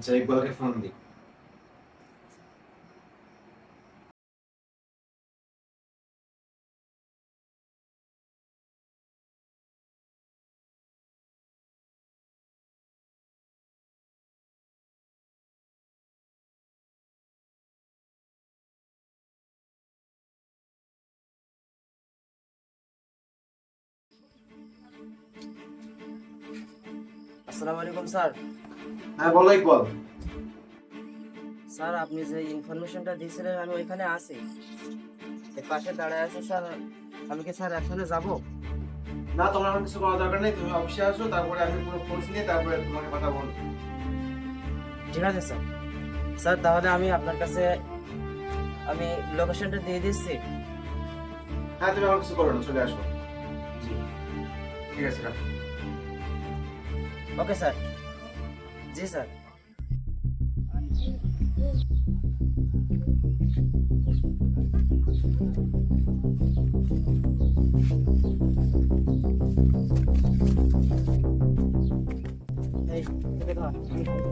আচ্ছা ইকবালকে ফোন দিই আসসালামু আলাইকুম স্যার হ্যাঁ বলো। ইকবাল স্যার আপনি যে ইনফরমেশনটা দিয়েছিলেন আমি ওইখানে আছি। পাশে দাঁড়ায় আছে স্যার আমি কি স্যার একসাথে যাব? না তোমার আমার কিছু করার দরকার নেই তুমি অফিসে আসো তারপরে আমি পুরো খোঁজ নিয়ে তারপরে তোমাকে কথা বলব। ঠিক আছে স্যার। স্যার তাহলে আমি আপনার কাছে আমি লোকেশনটা দিয়ে দিচ্ছি। হ্যাঁ তুমি আমার কিছু করো না চলে আসো। ঠিক আছে ওকে স্যার। জি স্যার।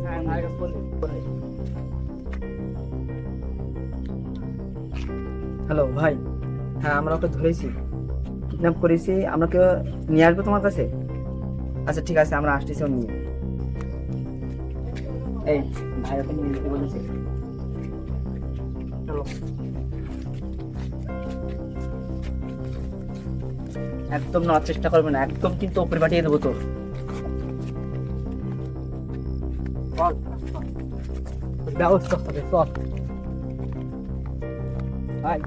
হ্যাঁ। হ্যালো ভাই। হ্যাঁ আমরা ওকে ধরেছি। কিডন্যাপ করেছি। আমরা কেউ নিয়ে আসব তোমার কাছে? আচ্ছা ঠিক আছে, আমরা আসতেছি নিয়ে। এই ভাই ওকে নিয়ে যেতে বলেছে। চলো। একদম নেওয়ার চেষ্টা করবে না একদম কিন্তু ওপরে পাঠিয়ে দেবো তোর। ব্যবস্থা হবে চল। ভাই।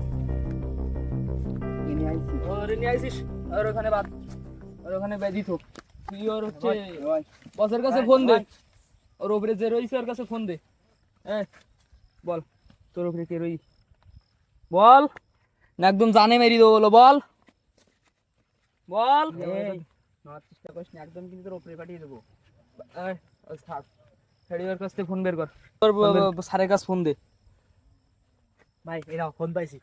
ওরে নিয়ে আইসিস আর ওখানে বাদ। আর ওখানে বেদি থাক তুই ওর হচ্ছে বসের কাছে ফোন দে। ওর ওপরে যে রইছে ওর কাছে ফোন দে। এ বল তোর উপরে কে রই বল না একদম জানে মেরি দেবো বলো বল। বল। এই, চেষ্টা করিস না একদম কিন্তু তোর ওপরে পাঠিয়ে দেবো। থাক হেডি ওর কাছ থেকে ফোন বের কর। তোর স্যারের কাছে ফোন দে। ভাই এরা ফোন পাইছি।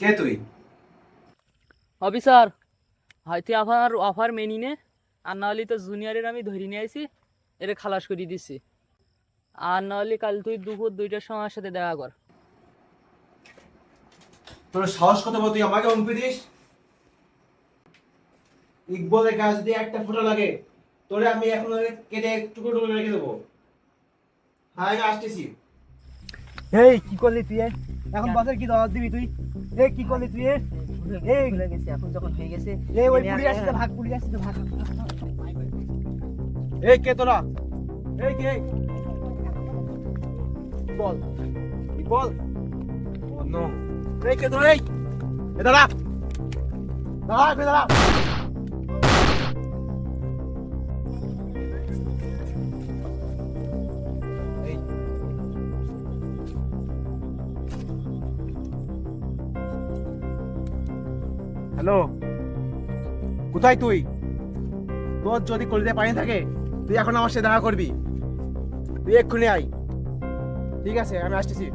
কে তুই? অফিসার হয়তো আবার অফার মেনি নে আর নাহলে তো জুনিয়রের আমি ধরে নিয়ে আইছি এর খালাস করে দিছি। আর নাহলে কাল তুই দুপুর দুইটার সময় আমার সাথে দেখা কর। তোর সাহস কত তুই আমাকে হুমকি দিস? ইকবলের গাছ দিয়ে একটা ফোঁটা লাগে তোরে আমি এখন কেটে টুকরো টুকরো রেখে দেবো। হ্যাঁ আমি আসতেছি। এই কি করলি তুই এখন বাসের কি দাওয়াত দিবি তুই? এই কি করলি তুই এই গেছে এখন যখন হয়ে গেছে এই ওই এনে আসছে। ভাগ পুলিশ আসছে ভাগ। এই কে তোরা? এই কে? বল। বল? ও নো এই কে তোরা এই? এ দাঁড়া। দাঁড়া দাঁড়া। হ্যালো? কোথায় তুই? তোর যদি কলিতে পানি থাকে, তুই এখন আমার সাথে দেখা করবি। তুই এক্ষুনি আয়। ঠিক আছে, আমি আসতেছি।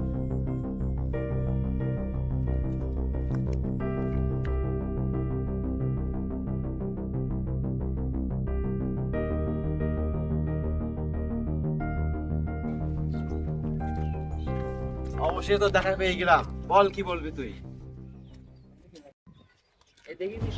অবশ্যই তো দেখা পেয়ে গেলাম। বল, কি বলবি তুই? এ দেখিস